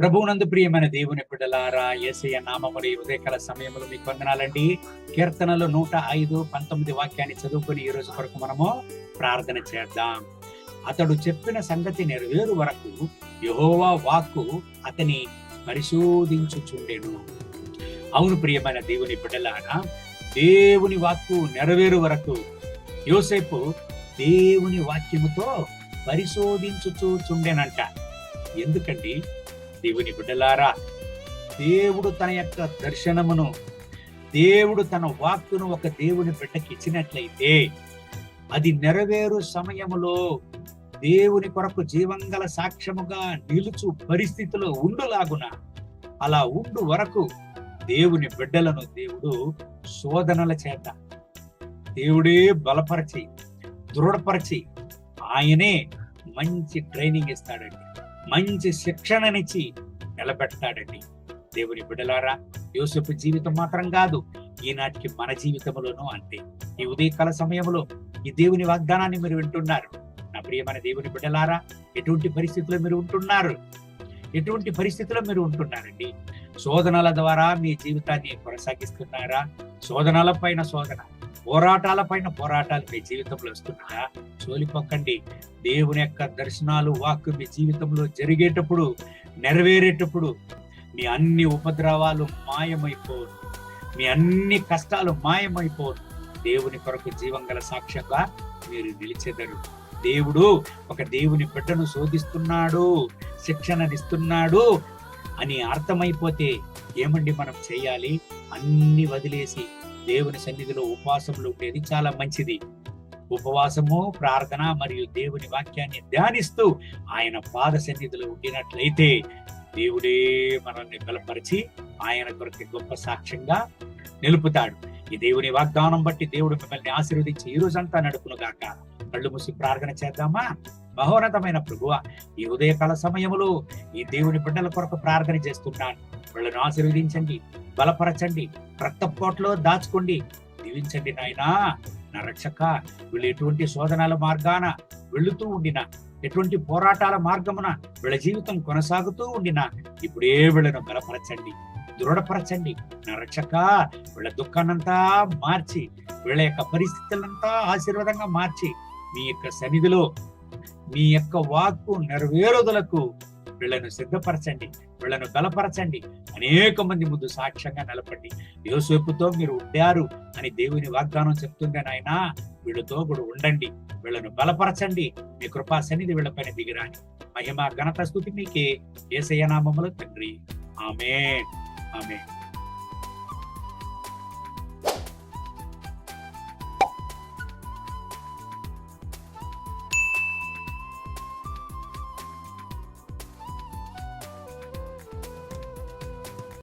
ప్రభువునందు ప్రియమైన దేవుని బిడ్డలారా ఏసయ్య నామములు ఈ ఉదయకాల సమయంలో మీకు వందనాలండి. కీర్తనలు నూట ఐదు పంతొమ్మిది వాక్యాన్ని చదువుకుని ఈ రోజు వరకు మనము ప్రార్థన చేద్దాం. అతడు చెప్పిన సంగతి నెరవేరు వరకు యహోవా వాక్కు అతని పరిశోధించుచుండెను. అవును ప్రియమైన దేవుని బిడ్డలారా దేవుని వాక్కు నెరవేరు వరకు యోసేపు దేవుని వాక్యముతో పరిశోధించుచుచుండెనంట. ఎందుకండి? దేవుని బిడ్డలారా దేవుడు తన యొక్క దర్శనమును దేవుడు తన వాక్కును ఒక దేవుని బిడ్డకి ఇచ్చినట్లయితే అది నెరవేరు సమయములో దేవుని కొరకు జీవంగల సాక్ష్యముగా నిలుచు పరిస్థితిలో ఉండులాగున అలా ఉండు వరకు దేవుని బిడ్డలను దేవుడు శోధనల చేత దేవుడే బలపరిచి దృఢపరిచి ఆయనే మంచి ట్రైనింగ్ ఇస్తాడండి. మంచి శిక్షణనిచ్చి నిలబెడతాడండి. దేవుని బిడ్డలారా యోసేపు జీవితం మాత్రం కాదు ఈనాటికి మన జీవితంలోనూ అంతే. ఈ ఉదయకాల సమయంలో ఈ దేవుని వాగ్దానాన్ని మీరు వింటున్నారు. నా ప్రియమైన దేవుని బిడ్డలారా ఎటువంటి పరిస్థితుల్లో మీరు ఉంటున్నారు? ఎటువంటి పరిస్థితుల్లో మీరు ఉంటున్నారండి? శోధనల ద్వారా మీ జీవితాన్ని కొనసాగిస్తున్నారా? శోధనల పైన శోధన. పోరాటాల పైన పోరాటాలు మీ జీవితంలో వస్తున్నాయా చోలిపొక్కండి దేవుని యొక్క దర్శనాలు వాక్ మీ జీవితంలో జరిగేటప్పుడు నెరవేరేటప్పుడు మీ అన్ని ఉపద్రవాలు మాయమైపోవు మీ అన్ని కష్టాలు మాయమైపోవు దేవుని కొరకు జీవం గల సాక్ష్యంగా మీరు నిలిచెదరు. దేవుడు ఒక దేవుని బిడ్డను శోధిస్తున్నాడు శిక్షణనిస్తున్నాడు అని అర్థమైపోతే ఏమండి మనం చేయాలి? అన్ని వదిలేసి దేవుని సన్నిధిలో ఉపవాసములు ఉండేది. చాలా మంచిది. ఉపవాసము ప్రార్థన మరియు దేవుని వాక్యాన్ని ధ్యానిస్తూ ఆయన పాద సన్నిధిలో ఉండినట్లయితే దేవుడే మనల్ని బలపరిచి ఆయన కొరకు గొప్ప సాక్ష్యంగా నిలుపుతాడు. ఈ దేవుని వాగ్దానం బట్టి దేవుడు మిమ్మల్ని ఆశీర్వదించి ఈ రోజంతా నడుపును గాక. కళ్ళు మూసి ప్రార్థన చేద్దామా? మహోన్నతమైన ప్రభువ ఈ ఉదయకాల సమయములో ఈ దేవుని బిడ్డల కొరకు ప్రార్థన చేస్తున్నాను. వీళ్ళను ఆశీర్వదించండి బలపరచండి రక్తపోట్లో దాచుకోండి. దీవించండి నాయనా నా రక్షక వీళ్ళు ఎటువంటి శోధనాల మార్గాన వెళుతూ ఉండిన ఎటువంటి పోరాటాల మార్గమున వీళ్ళ జీవితం కొనసాగుతూ ఉండిన ఇప్పుడే వీళ్ళను బలపరచండి దృఢపరచండి. నా రక్షక వీళ్ళ దుఃఖాన్నంతా మార్చి వీళ్ళ యొక్క పరిస్థితులంతా ఆశీర్వాదంగా మార్చి మీ యొక్క సన్నిధిలో మీ యొక్క వాక్కు నెరవేరుదలకు వీళ్ళను సిద్ధపరచండి వీళ్ళను బలపరచండి అనేక మంది ముందు సాక్ష్యంగా నిలబడి యోసేపుతో మీరు ఉండారు అని దేవుని వాగ్దానం చెప్తుండే నాయన వీళ్ళతో కూడా ఉండండి వీళ్ళను బలపరచండి మీ కృపా సన్నిధి వీళ్ళపైన దిగిరాని. మహిమ ఘనత స్థుతి మీకే ఏసయ్య నామములు తండ్రి. ఆమె ఆమె